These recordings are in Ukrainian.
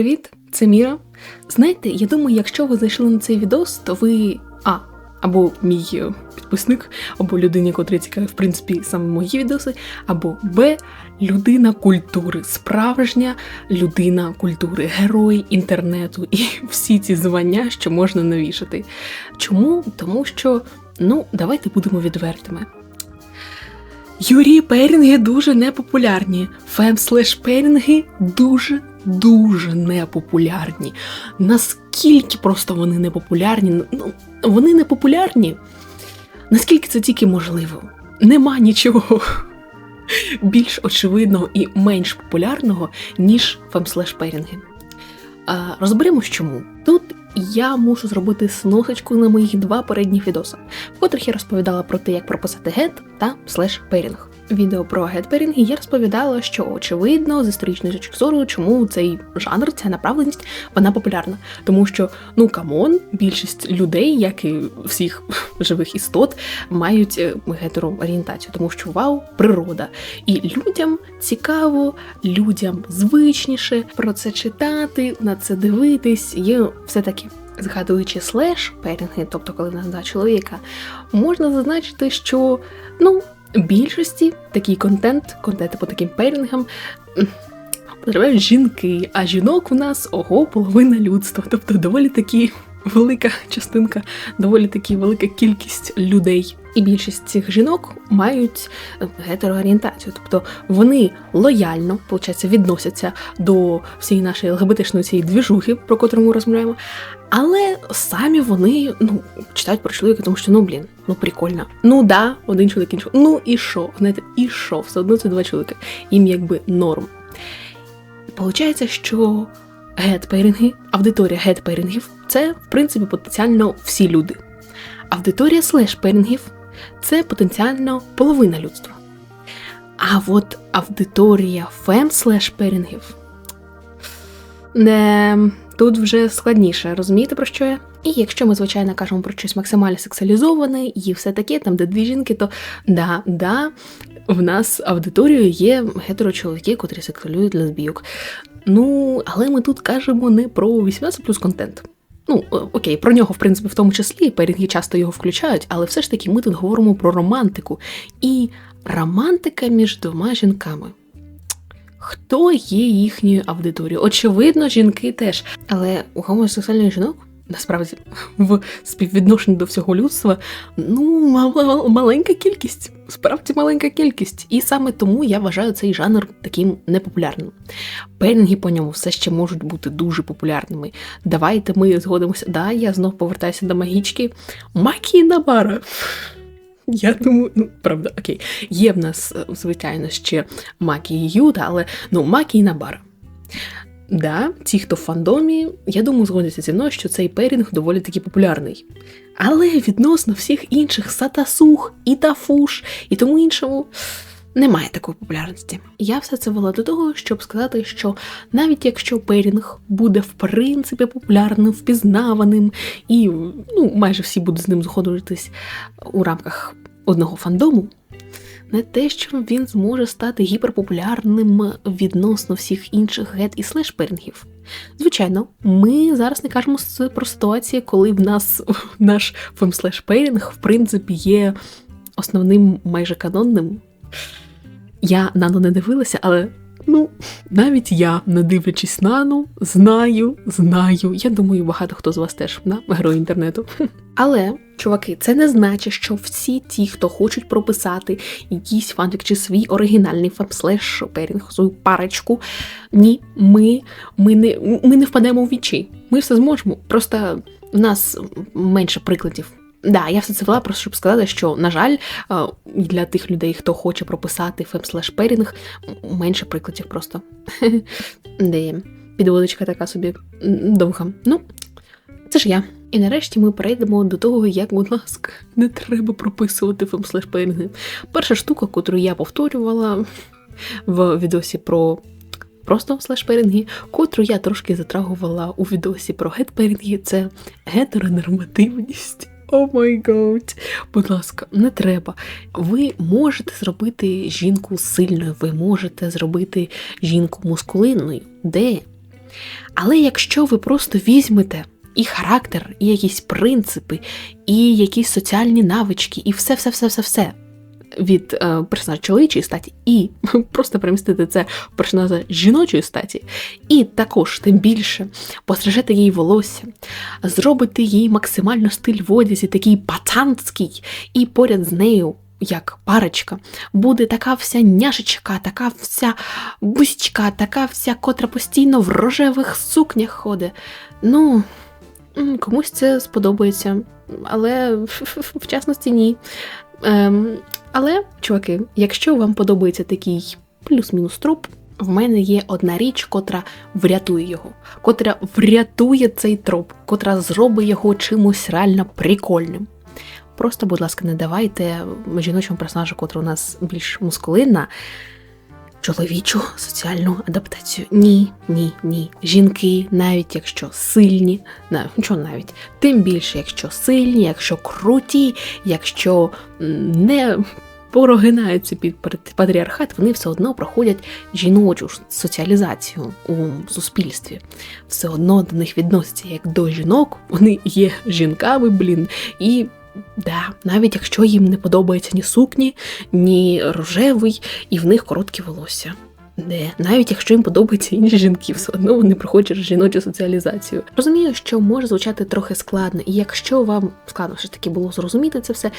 привіт! Це Міра. Знаєте, я думаю, якщо ви зайшли на цей відос, то ви А. Або мій е, підписник, або людина, котрі цікаві, в принципі, саме мої відоси, або Б. Людина культури, справжня людина культури, герой інтернету і всі ці звання, що можна навішати. Чому? Тому що, ну, давайте будемо відвертими. Юрі Перінги дуже непопулярні. Фем-слеш-перінги дуже дуже непопулярні. Наскільки просто вони непопулярні? Ну, вони непопулярні. Наскільки це тільки можливо? Нема нічого більш очевидного і менш популярного, ніж фем-слеш-перінги. Розберемось чому. Тут я мушу зробити сносочку на моїх два передніх відоси, в котрих я розповідала про те, як прописати гет та слеш-перінг відео про гетперінги я розповідала, що очевидно з історичної точки зору, чому цей жанр, ця направленість, вона популярна. Тому що, ну камон, більшість людей, як і всіх живих істот, мають е, гетероорієнтацію, тому що вау, природа. І людям цікаво, людям звичніше про це читати, на це дивитись, є все таки. Згадуючи слеш перінги, тобто коли два чоловіка, можна зазначити, що ну більшості такий контент, контент по таким пейрингам потребують жінки, а жінок у нас ого, половина людства. Тобто доволі такі велика частинка, доволі таки велика кількість людей. І більшість цих жінок мають е, гетероорієнтацію, тобто вони лояльно, виходить, відносяться до всієї нашої ЛГБТшної цієї двіжухи, про котру ми розмовляємо. Але самі вони ну, читають про чоловіка, тому що ну блін, ну прикольно. Ну да, один чоловік іншого. Ну і що? Знаєте, і що? Все одно це два чоловіки. Їм якби норм. Получається, що гетпейринги, аудиторія гетпейрингів це, в принципі, потенціально всі люди. Аудиторія слеш-пейрингів це потенціально половина людства. А от аудиторія фем-слеш-пейрингів не Тут вже складніше, розумієте, про що я? І якщо ми, звичайно, кажемо про щось максимально сексуалізоване і все таке, там, де дві жінки, то да, да, в нас аудиторією є гетерочоловіки, котрі сексуалюють лесбійок. Ну, але ми тут кажемо не про 18 плюс контент. Ну, окей, про нього, в принципі, в тому числі перінги часто його включають, але все ж таки ми тут говоримо про романтику. І романтика між двома жінками хто є їхньою аудиторією. Очевидно, жінки теж. Але у гомосексуальних жінок. Насправді, в співвідношенні до всього людства, ну, маленька кількість, справді маленька кількість. І саме тому я вважаю цей жанр таким непопулярним. Пенінги по ньому все ще можуть бути дуже популярними. Давайте ми згодимося. Да, я знов повертаюся до магічки. Макі Набара. Я думаю, ну правда, окей, є в нас, е, звичайно, ще Макі і Юта, але ну Макі і Набара. Да, ті, хто в фандомі, я думаю, згодяться зі мною, що цей перінг доволі таки популярний. Але відносно всіх інших Сатасух і Тафуш і тому іншому. Немає такої популярності. Я все це вела до того, щоб сказати, що навіть якщо перінг буде в принципі популярним, впізнаваним, і ну, майже всі будуть з ним зходитись у рамках одного фандому, не те, що він зможе стати гіперпопулярним відносно всіх інших гет і слеш-перінгів. Звичайно, ми зараз не кажемо про ситуацію, коли в нас наш фем-слеш-перінг, в принципі, є основним майже канонним. Я нано не дивилася, але ну, навіть я, не дивлячись нану, знаю, знаю. Я думаю, багато хто з вас теж на герой інтернету. Але, чуваки, це не значить, що всі ті, хто хочуть прописати якийсь фанфік чи свій оригінальний фабслеш перінг, свою парочку. Ні, ми ми, не ми не впадемо в вічі. Ми все зможемо. Просто в нас менше прикладів. Да, я все це вела, просто щоб сказати, що, на жаль, для тих людей, хто хоче прописати фем-слеш перінг, менше прикладів просто. Де підводочка така собі довга. Ну, це ж я. І нарешті ми перейдемо до того, як, будь ласка, не треба прописувати фем-слеш перінги. Перша штука, яку я повторювала в відосі про. Просто слеш-перінги, котру я трошки затрагувала у відосі про гет-перінги, це гетеронормативність. О май гад, будь ласка, не треба. Ви можете зробити жінку сильною, ви можете зробити жінку мускулинною. Де? Але якщо ви просто візьмете і характер, і якісь принципи, і якісь соціальні навички, і все-все-все-все-все від е, персонажа чоловічої статі, і просто перемістити це в персонажа жіночої статі, і також тим більше пострижете їй волосся, зробите їй максимально стиль в одязі, такий пацанський, і поряд з нею. Як парочка, буде така вся няшечка, така вся бустька, така вся, котра постійно в рожевих сукнях ходить. Ну, комусь це сподобається, але в частності ні. Ем, але, чуваки, якщо вам подобається такий плюс-мінус троп, в мене є одна річ, котра врятує його, котра врятує цей троп, котра зробить його чимось реально прикольним. Просто, будь ласка, не давайте жіночому персонажу, котра у нас більш мускулинна, чоловічу соціальну адаптацію. Ні, ні, ні. Жінки, навіть якщо сильні, на чого навіть, тим більше, якщо сильні, якщо круті, якщо не порогинаються під пат- патріархат, вони все одно проходять жіночу соціалізацію у суспільстві. Все одно до них відносяться як до жінок, вони є жінками, блін, і. Да, навіть якщо їм не подобається ні сукні, ні рожевий, і в них короткі волосся. Не, навіть якщо їм подобаються інші жінки, все одно вони проходять жіночу соціалізацію. Розумію, що може звучати трохи складно, і якщо вам складно все ж таки було зрозуміти це все,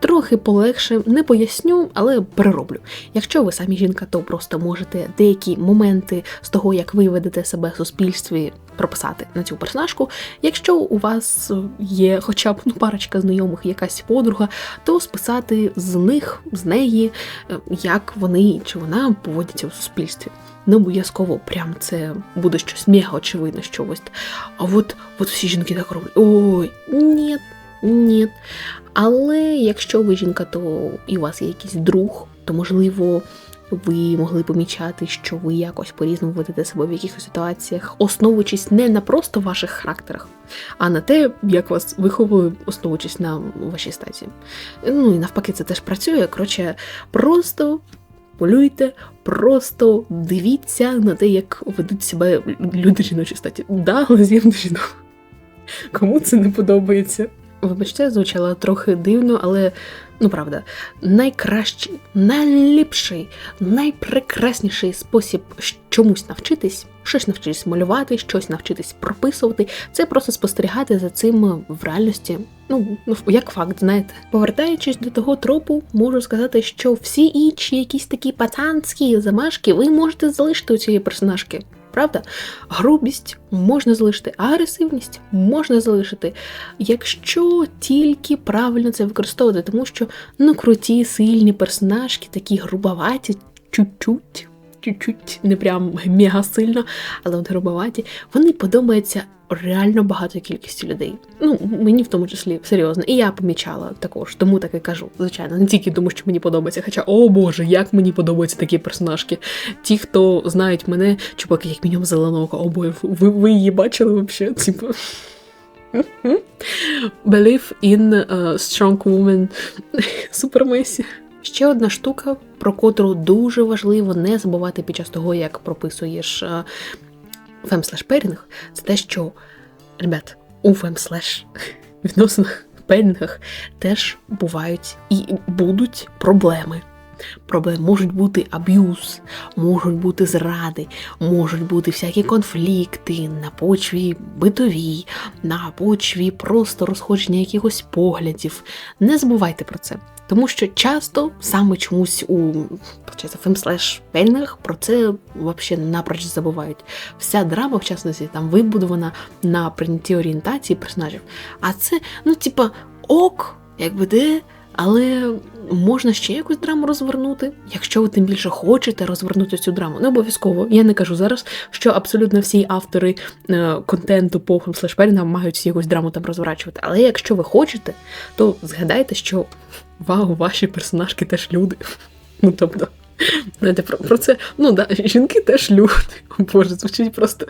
трохи полегше, не поясню, але перероблю. Якщо ви самі жінка, то просто можете деякі моменти з того, як ви ведете себе в суспільстві, прописати на цю персонажку. Якщо у вас є хоча б ну, парочка знайомих, якась подруга, то списати з них, з неї, е, як вони чи вона поводяться у суспільстві. Не обов'язково прям це буде щось мега очевидно, що ось. А от, от всі жінки так роблять. Ой, ні, ні. Але якщо ви жінка, то і у вас є якийсь друг, то можливо. Ви могли помічати, що ви якось по-різному ведете себе в якихось ситуаціях, основуючись не на просто ваших характерах, а на те, як вас виховували, основуючись на вашій статі. Ну і навпаки, це теж працює. Коротше, просто полюйте, просто дивіться на те, як ведуть себе люди жіночої статі. Да, до жінок. Кому це не подобається? Вибачте, звучало трохи дивно, але ну правда, найкращий, найліпший, найпрекрасніший спосіб чомусь навчитись, щось навчитись малювати, щось навчитись прописувати, це просто спостерігати за цим в реальності. Ну, ну, як факт, знаєте. Повертаючись до того тропу, можу сказати, що всі інші якісь такі пацанські замашки ви можете залишити у цієї персонажки. Правда? Грубість можна залишити, агресивність можна залишити, якщо тільки правильно це використовувати, тому що ну круті, сильні персонажки, такі грубоваті, чуть-чуть, чуть-чуть, не прям мега сильно, але от грубоваті, вони подобаються реально багато кількості людей. Ну, мені в тому числі серйозно. І я помічала також, тому так і кажу. Звичайно, не тільки тому, що мені подобається. Хоча, о Боже, як мені подобаються такі персонажки. Ті, хто знають мене, чуваки, як мінімум зеленого, о Боже, ви, ви її бачили взагалі? Типу. Believe in uh, strong woman. Супермесі. Ще одна штука, про котру дуже важливо не забувати під час того, як прописуєш е, фемслеш-перінг, це те, що, ребят, у фемслеш відносинах пенінгах теж бувають і будуть проблеми. Проблеми можуть бути аб'юз, можуть бути зради, можуть бути всякі конфлікти на почві битовій, на почві просто розходження якихось поглядів. Не забувайте про це. Тому що часто саме чомусь у фемслеш пельнах про це взагалі напроч забувають. Вся драма, в частності, там вибудована на прийнятті орієнтації персонажів. А це, ну, типа, ок, якби де. Але можна ще якусь драму розвернути, якщо ви тим більше хочете розвернути цю драму. Не обов'язково. Я не кажу зараз, що абсолютно всі автори е, контенту по флешперінам мають якусь драму там розворачувати. Але якщо ви хочете, то згадайте, що вау, ваші персонажки теж люди. Ну тобто, знаєте, про, про це, ну да, жінки теж люди. О Боже, звучить просто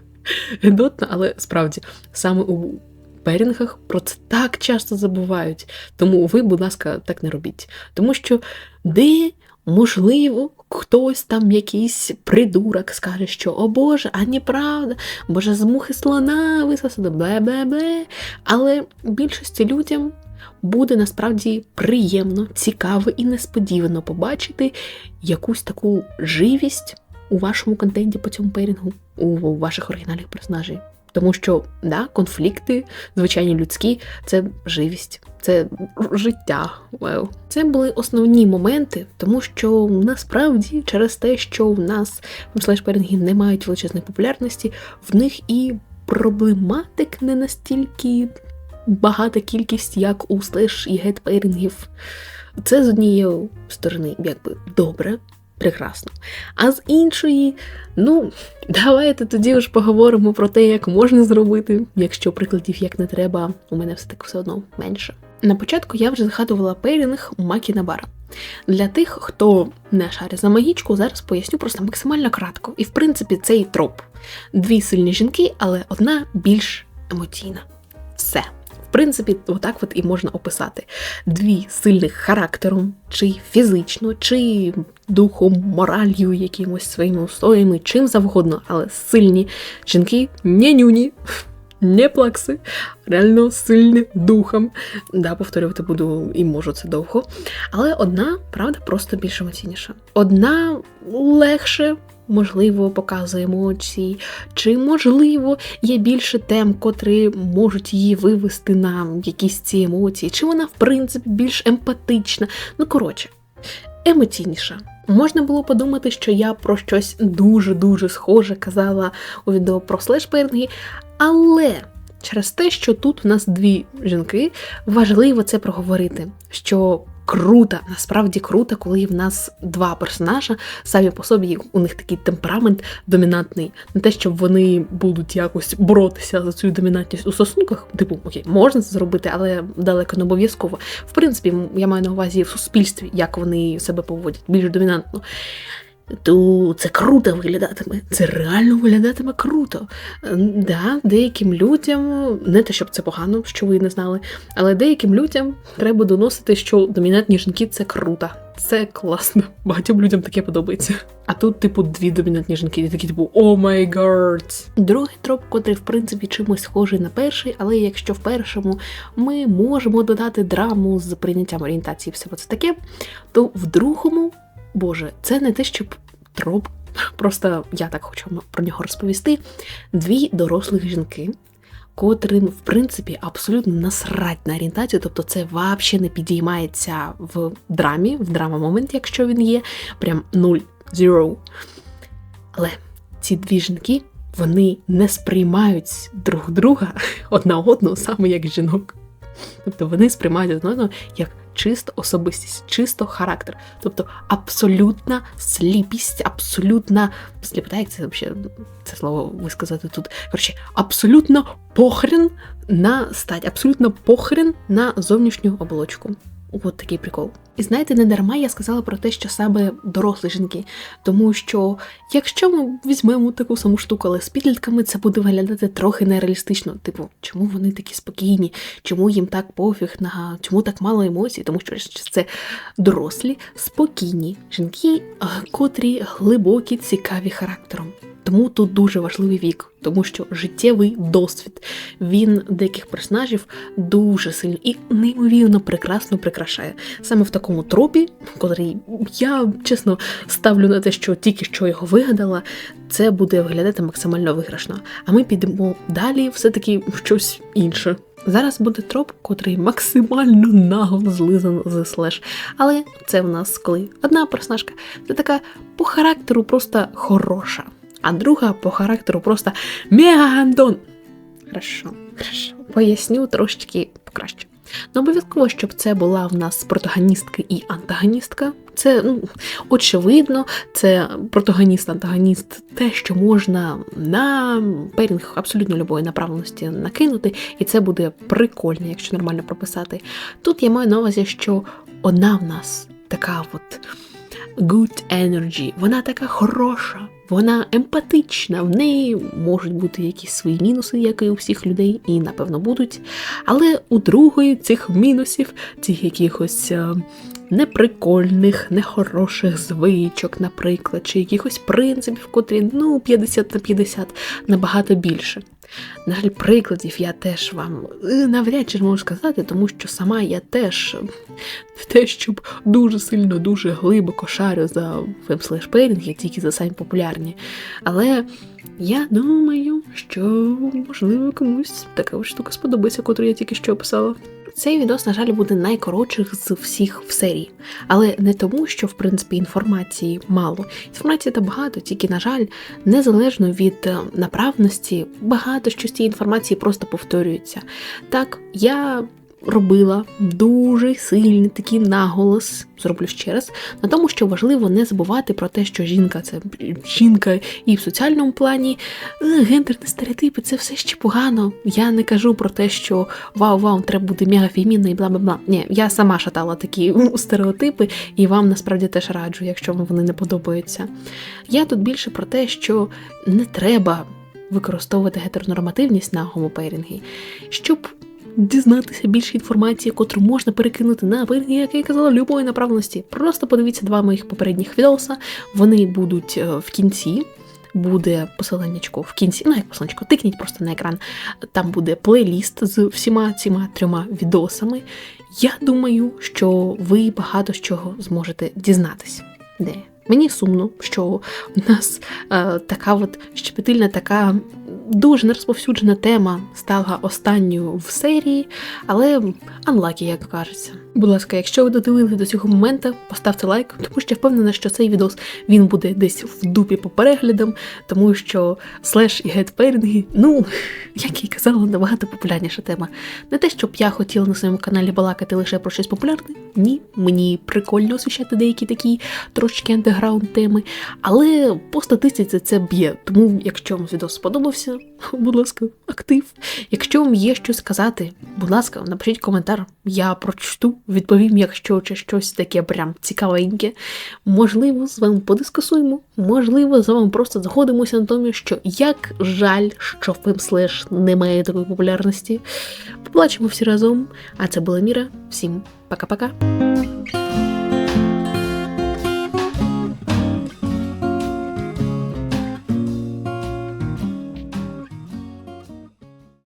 гидотно, але справді саме у перінгах про це так часто забувають. Тому ви, будь ласка, так не робіть. Тому що де, можливо, хтось там якийсь придурок скаже, що о Боже, а неправда, Боже, з мухи слона висосали, бе-бе-бе. Але більшості людям буде насправді приємно, цікаво і несподівано побачити якусь таку живість у вашому контенті по цьому пейрінгу, у ваших оригінальних персонажів. Тому що да, конфлікти, звичайні людські, це живість, це життя. Wow. Це були основні моменти, тому що насправді через те, що в нас слеш-перінги не мають величезної популярності, в них і проблематик не настільки багата кількість, як у слеш і гетпейрингів. Це з однієї сторони, якби добре, прекрасно. А з іншої, ну, давайте тоді ж поговоримо про те, як можна зробити, якщо прикладів як не треба, у мене все таки все одно менше. На початку я вже згадувала пейрінг Макіна Бара. Для тих, хто не шарить за магічку, зараз поясню просто максимально кратко. І в принципі цей троп. Дві сильні жінки, але одна більш емоційна. Все принципі, отак от і можна описати дві сильних характером, чи фізично, чи духом, моралью, якимось своїми устоями, чим завгодно, але сильні жінки не нюні. Не плакси, реально сильні духом. Да, повторювати буду і можу це довго. Але одна, правда, просто більш емоційніша. Одна легше можливо, показує емоції, чи, можливо, є більше тем, котрі можуть її вивести на якісь ці емоції, чи вона, в принципі, більш емпатична. Ну, коротше, емоційніша. Можна було подумати, що я про щось дуже-дуже схоже казала у відео про слешпернги, але через те, що тут в нас дві жінки, важливо це проговорити. що круто, насправді круто, коли в нас два персонажа самі по собі у них такий темперамент домінантний. Не те, щоб вони будуть якось боротися за цю домінантність у стосунках. Типу, окей, можна це зробити, але далеко не обов'язково. В принципі, я маю на увазі в суспільстві, як вони себе поводять більш домінантно то це круто виглядатиме. Це реально виглядатиме круто. Да, Деяким людям, не те, щоб це погано, що ви не знали, але деяким людям треба доносити, що домінантні жінки це круто. Це класно. Багатьом людям таке подобається. А тут, типу, дві домінантні жінки, і такі, типу, о май гад. Другий троп, котрий, в принципі, чимось схожий на перший, але якщо в першому ми можемо додати драму з прийняттям орієнтації, все це таке, то в другому Боже, це не те, щоб троп. Просто я так хочу про нього розповісти. Дві дорослих жінки, котрим, в принципі, абсолютно насрать на орієнтацію, тобто це взагалі не підіймається в драмі, в драма-моменті, якщо він є, прям 0-0. Але ці дві жінки вони не сприймають друг друга одна одного саме як жінок. Тобто вони сприймають одне одного як чисто особистість, чисто характер. Тобто абсолютна сліпість, абсолютна сліпота, як це взагалі це слово висказати тут. Коротше, абсолютно похрен на стать, абсолютно похрен на зовнішню оболочку. От такий прикол. І знаєте, не дарма я сказала про те, що саме дорослі жінки. Тому що якщо ми візьмемо таку саму штуку, але з підлітками це буде виглядати трохи нереалістично. Типу, чому вони такі спокійні, чому їм так пофіг на чому так мало емоцій? Тому що це дорослі, спокійні жінки, котрі глибокі, цікаві характером. Тому тут дуже важливий вік, тому що життєвий досвід він деяких персонажів дуже сильно і неймовірно прекрасно прикрашає. Саме в такому тропі, котрий я чесно ставлю на те, що тільки що його вигадала, це буде виглядати максимально виграшно. А ми підемо далі, все-таки щось інше. Зараз буде троп, котрий максимально нагло злизан з слеш. Але це в нас коли одна персонажка, це така по характеру просто хороша а друга по характеру просто мегагандон. Хорошо, хорошо. Поясню трошечки покраще. Ну, обов'язково, щоб це була в нас протагоністка і антагоністка. Це ну, очевидно, це протагоніст-антагоніст, те, що можна на перінг абсолютно любої направленості накинути, і це буде прикольно, якщо нормально прописати. Тут я маю на увазі, що одна в нас така от good energy, вона така хороша, вона емпатична, в неї можуть бути якісь свої мінуси, як і у всіх людей, і напевно будуть. Але у другої цих мінусів, цих якихось е, неприкольних, нехороших звичок, наприклад, чи якихось принципів, котрі ну 50 на 50 набагато більше. На жаль, прикладів я теж вам е, навряд чи можу сказати, тому що сама я теж не те, щоб дуже сильно, дуже глибоко шарю за веб-слеш-пейрінги, тільки за самі популярні. Але я думаю, що можливо комусь така штука сподобається, яку я тільки що описала. Цей відос, на жаль, буде найкоротших з всіх в серії, але не тому, що в принципі інформації мало. Інформації та багато, тільки, на жаль, незалежно від е, направності, багато що з цієї інформації просто повторюється. Так, я робила дуже сильний такий наголос, зроблю ще раз, на тому, що важливо не забувати про те, що жінка це жінка і в соціальному плані, е, гендерні стереотипи це все ще погано. Я не кажу про те, що вау-вау, треба бути мегафемінною і бла бла бла. Ні, я сама шатала такі стереотипи, і вам насправді теж раджу, якщо вам вони не подобаються. Я тут більше про те, що не треба використовувати гетеронормативність на гомопейрінги, щоб дізнатися більше інформації, котру можна перекинути на вирні, як я казала, любої направленості. Просто подивіться два моїх попередніх відоса. Вони будуть е, в кінці. Буде посиланнячко в кінці, ну як посиланнячко, тикніть просто на екран. Там буде плейліст з всіма цими трьома відосами. Я думаю, що ви багато з чого зможете дізнатись. Де? Мені сумно, що у нас е, така от щепетильна, така дуже нерозповсюджена тема стала останньою в серії, але unlucky, як кажеться. Будь ласка, якщо ви додивилися до цього моменту, поставте лайк, тому що я впевнена, що цей відос він буде десь в дупі по переглядам, тому що слеш і гетпейринги, ну, як я казала, набагато популярніша тема. Не те, щоб я хотіла на своєму каналі балакати лише про щось популярне. Ні, мені прикольно освіщати деякі такі трошечки андеграунд теми, але по статистиці це б'є. Тому, якщо вам відео сподобався, будь ласка, актив. Якщо вам є щось сказати, будь ласка, напишіть коментар, я прочту, відповім, якщо чи щось таке прям цікавеньке. Можливо, з вами подискусуємо, можливо, з вами просто згодимося на тому, що як жаль, що фемслеш не має такої популярності. Побачимо всі разом. А це була Міра. Всім пока-пока.